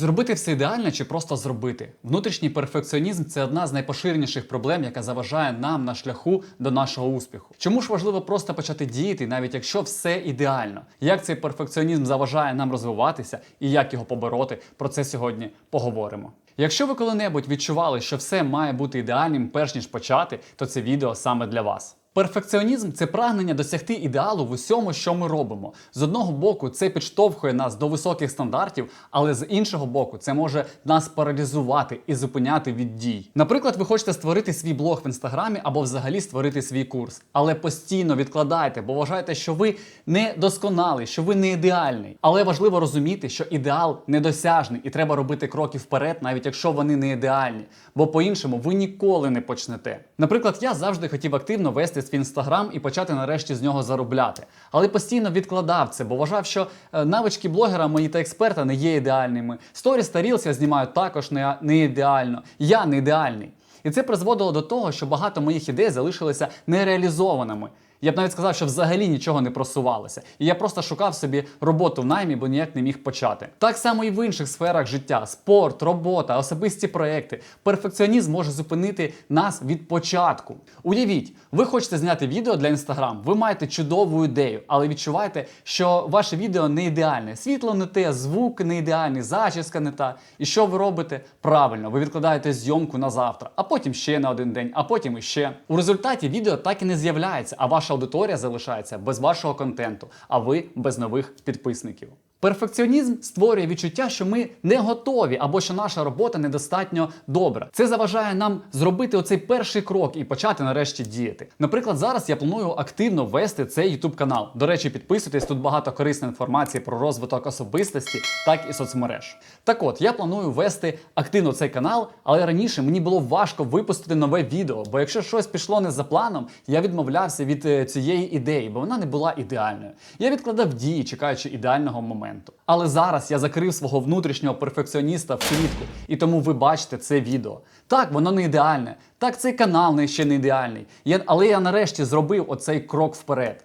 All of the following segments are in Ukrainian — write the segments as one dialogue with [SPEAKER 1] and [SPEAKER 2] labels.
[SPEAKER 1] Зробити все ідеально чи просто зробити? Внутрішній перфекціонізм це одна з найпоширеніших проблем, яка заважає нам на шляху до нашого успіху. Чому ж важливо просто почати діяти, навіть якщо все ідеально? Як цей перфекціонізм заважає нам розвиватися і як його побороти? Про це сьогодні поговоримо. Якщо ви коли-небудь відчували, що все має бути ідеальним, перш ніж почати, то це відео саме для вас. Перфекціонізм це прагнення досягти ідеалу в усьому, що ми робимо. З одного боку, це підштовхує нас до високих стандартів, але з іншого боку, це може нас паралізувати і зупиняти від дій. Наприклад, ви хочете створити свій блог в інстаграмі або взагалі створити свій курс, але постійно відкладаєте, бо вважаєте, що ви не досконалий, що ви не ідеальний. Але важливо розуміти, що ідеал недосяжний, і треба робити кроки вперед, навіть якщо вони не ідеальні. Бо по-іншому ви ніколи не почнете. Наприклад, я завжди хотів активно вести свій інстаграм і почати нарешті з нього заробляти. Але постійно відкладав це, бо вважав, що е, навички блогера мої та експерта не є ідеальними. Сторіс та Reels я знімаю також не, не ідеально. Я не ідеальний. І це призводило до того, що багато моїх ідей залишилися нереалізованими. Я б навіть сказав, що взагалі нічого не просувалося. І я просто шукав собі роботу в наймі, бо ніяк не міг почати. Так само і в інших сферах життя: спорт, робота, особисті проекти. Перфекціонізм може зупинити нас від початку. Уявіть, ви хочете зняти відео для інстаграм, ви маєте чудову ідею, але відчуваєте, що ваше відео не ідеальне. Світло не те, звук не ідеальний, зачіска не та. І що ви робите? Правильно, ви відкладаєте зйомку на завтра, а потім ще на один день, а потім іще. У результаті відео так і не з'являється, а ваша аудиторія залишається без вашого контенту, а ви без нових підписників. Перфекціонізм створює відчуття, що ми не готові або що наша робота недостатньо добра. Це заважає нам зробити оцей перший крок і почати нарешті діяти. Наприклад, зараз я планую активно вести цей YouTube канал. До речі, підписуйтесь, тут багато корисної інформації про розвиток особистості, так і соцмереж. Так от, я планую вести активно цей канал, але раніше мені було важко випустити нове відео, бо якщо щось пішло не за планом, я відмовлявся від е, цієї ідеї, бо вона не була ідеальною. Я відкладав дії, чекаючи ідеального моменту. Але зараз я закрив свого внутрішнього перфекціоніста в клітку, і тому ви бачите це відео. Так, воно не ідеальне. Так, цей канал не ще не ідеальний. Я, але я нарешті зробив оцей крок вперед.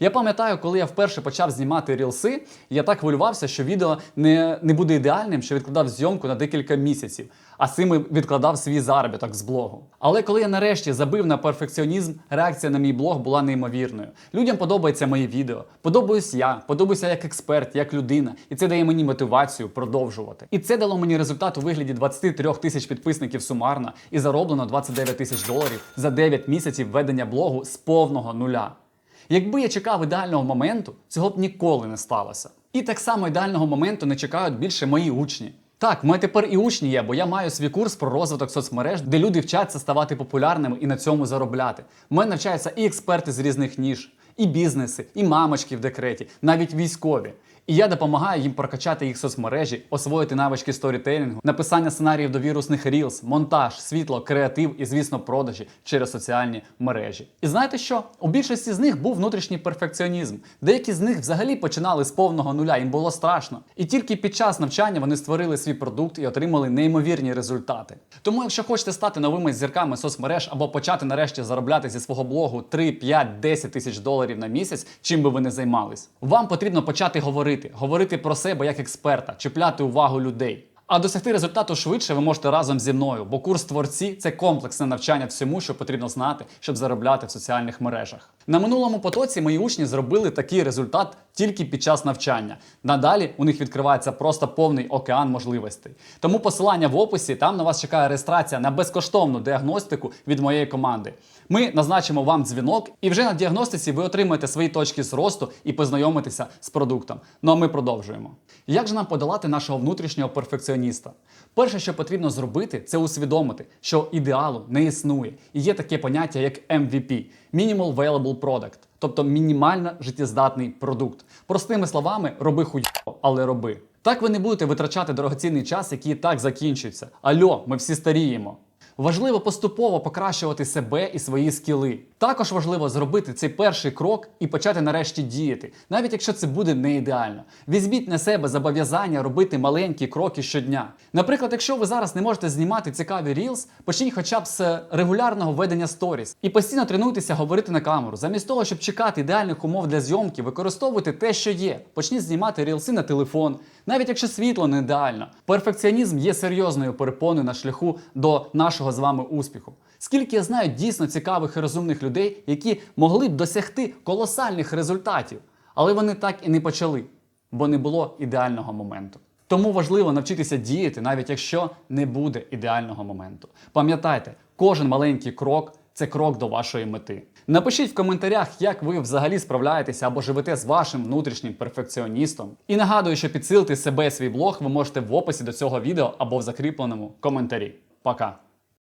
[SPEAKER 1] Я пам'ятаю, коли я вперше почав знімати рілси, я так хвилювався, що відео не, не буде ідеальним, що відкладав зйомку на декілька місяців, а цим відкладав свій заробіток з блогу. Але коли я нарешті забив на перфекціонізм, реакція на мій блог була неймовірною. Людям подобається мої відео, подобаюсь я, подобаюся як експерт, як людина, і це дає мені мотивацію продовжувати. І це дало мені результат у вигляді 23 тисяч підписників сумарно і зароблено 29 тисяч доларів за 9 місяців ведення блогу з повного нуля. Якби я чекав ідеального моменту, цього б ніколи не сталося. І так само ідеального моменту не чекають більше мої учні. Так, мене тепер і учні є, бо я маю свій курс про розвиток соцмереж, де люди вчаться ставати популярними і на цьому заробляти. В мене навчаються і експерти з різних ніж, і бізнеси, і мамочки в декреті, навіть військові. І я допомагаю їм прокачати їх соцмережі, освоїти навички сторітелінгу, написання сценаріїв до вірусних рілз, монтаж, світло, креатив і, звісно, продажі через соціальні мережі. І знаєте що? У більшості з них був внутрішній перфекціонізм. Деякі з них взагалі починали з повного нуля, їм було страшно. І тільки під час навчання вони створили свій продукт і отримали неймовірні результати. Тому, якщо хочете стати новими зірками соцмереж або почати нарешті заробляти зі свого блогу 3, 5, 10 тисяч доларів на місяць, чим би ви не займались, вам потрібно почати говорити, говорити про себе як експерта, чіпляти увагу людей. А досягти результату швидше ви можете разом зі мною, бо курс творці це комплексне навчання всьому, що потрібно знати, щоб заробляти в соціальних мережах. На минулому потоці мої учні зробили такий результат тільки під час навчання. Надалі у них відкривається просто повний океан можливостей. Тому посилання в описі там на вас чекає реєстрація на безкоштовну діагностику від моєї команди. Ми назначимо вам дзвінок, і вже на діагностиці ви отримаєте свої точки зросту і познайомитеся з продуктом. Ну а ми продовжуємо. Як же нам подолати нашого внутрішнього перфекціоніста? Перше, що потрібно зробити, це усвідомити, що ідеалу не існує. І є таке поняття, як MVP – Minimal Valuable Product, тобто мінімально життєздатний продукт. Простими словами, роби хуйово, але роби. Так ви не будете витрачати дорогоцінний час, який і так закінчується. Альо, ми всі старіємо. Важливо поступово покращувати себе і свої скіли. Також важливо зробити цей перший крок і почати нарешті діяти, навіть якщо це буде не ідеально. Візьміть на себе зобов'язання робити маленькі кроки щодня. Наприклад, якщо ви зараз не можете знімати цікаві рілз, почніть хоча б з регулярного ведення сторіс і постійно тренуйтеся говорити на камеру. Замість того, щоб чекати ідеальних умов для зйомки, використовуйте те, що є. Почніть знімати рілси на телефон, навіть якщо світло не ідеально. Перфекціонізм є серйозною перепоною на шляху до нашого з вами успіху. Скільки я знаю дійсно цікавих і розумних людей, які могли б досягти колосальних результатів, але вони так і не почали, бо не було ідеального моменту. Тому важливо навчитися діяти, навіть якщо не буде ідеального моменту. Пам'ятайте, кожен маленький крок це крок до вашої мети. Напишіть в коментарях, як ви взагалі справляєтеся або живете з вашим внутрішнім перфекціоністом. І нагадую, що підсилити себе і свій блог ви можете в описі до цього відео або в закріпленому коментарі. Пока!